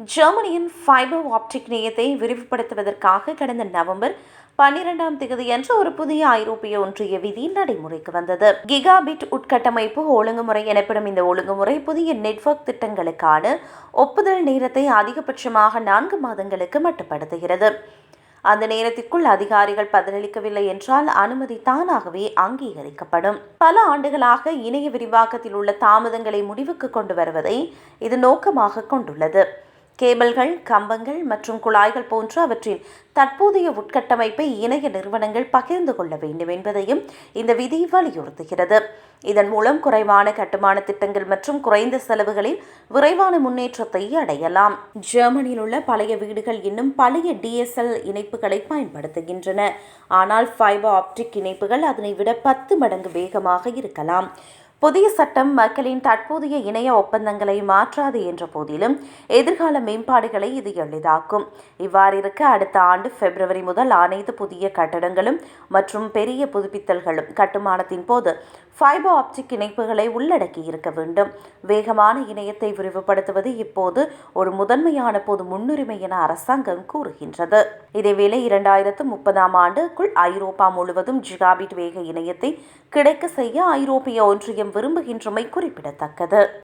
ஜெர்மனியின் fibre optic நிலையத்தை விரிவுபடுத்துவதற்காக கடந்த நவம்பர் பன்னிரெண்டாம் தேதியன்று ஒரு புதிய ஐரோப்பிய ஒன்றிய விதி நடைமுறைக்கு வந்தது. கிகாபிட் உட்கட்டமைப்பு ஒழுங்குமுறை எனப்படும் இந்த ஒழுங்குமுறை புதிய நெட்வொர்க் திட்டங்களுக்கான ஒப்புதல் நேரத்தை அதிகபட்சமாக நான்கு மாதங்களுக்கு மட்டுப்படுத்துகிறது. அந்த நேரத்திற்குள் அதிகாரிகள் பதிலளிக்கவில்லை என்றால் அனுமதி தானாகவே அங்கீகரிக்கப்படும். பல ஆண்டுகளாக இணைய விரிவாக்கத்தில் உள்ள தாமதங்களை முடிவுக்கு கொண்டு வருவதை இது நோக்கமாக கொண்டுள்ளது. கேபிள்கள் கம்பங்கள் மற்றும் குழாய்கள் போன்ற அவற்றின் தற்போதைய உட்கட்டமைப்பை இணைய நிறுவனங்கள் பகிர்ந்து கொள்ள வேண்டும் என்பதையும் இந்த விதி வலியுறுத்துகிறது. இதன் மூலம் குறைவான கட்டுமான திட்டங்கள் மற்றும் குறைந்த செலவுகளில் விரைவான முன்னேற்றத்தை அடையலாம். ஜெர்மனியில் உள்ள பழைய வீடுகள் இன்னும் பழைய டிஎஸ்எல் இணைப்புகளை பயன்படுத்துகின்றன. ஆனால் ஃபைபர் ஆப்டிக் இணைப்புகள் அதனை விட பத்து மடங்கு வேகமாக இருக்கலாம். புதிய சட்டம் மக்களின் தற்போதைய இணைய ஒப்பந்தங்களை மாற்றாது என்ற போதிலும் எதிர்கால மேம்பாடுகளை இது எளிதாக்கும். இவ்வாறிருக்க அடுத்த ஆண்டு பிப்ரவரி முதல் அனைத்து புதிய கட்டடங்களும் மற்றும் பெரிய புதுப்பித்தல்களும் கட்டுமானத்தின் போது ஃபைபர் ஆப்டிக் இணைப்புகளை உள்ளடக்கி இருக்க வேண்டும். வேகமான இணையத்தை விரிவுபடுத்துவது இப்போது ஒரு முதன்மையான பொது முன்னுரிமை என அரசாங்கம் கூறுகின்றது. இதேவேளை இரண்டாயிரத்து முப்பதாம் ஆண்டுக்குள் ஐரோப்பா முழுவதும் ஜிகாபிட் வேக இணையத்தை கிடைக்க செய்ய ஐரோப்பிய ஒன்றியம் விரும்புகின்றமை குறிப்பிடத்தக்கது.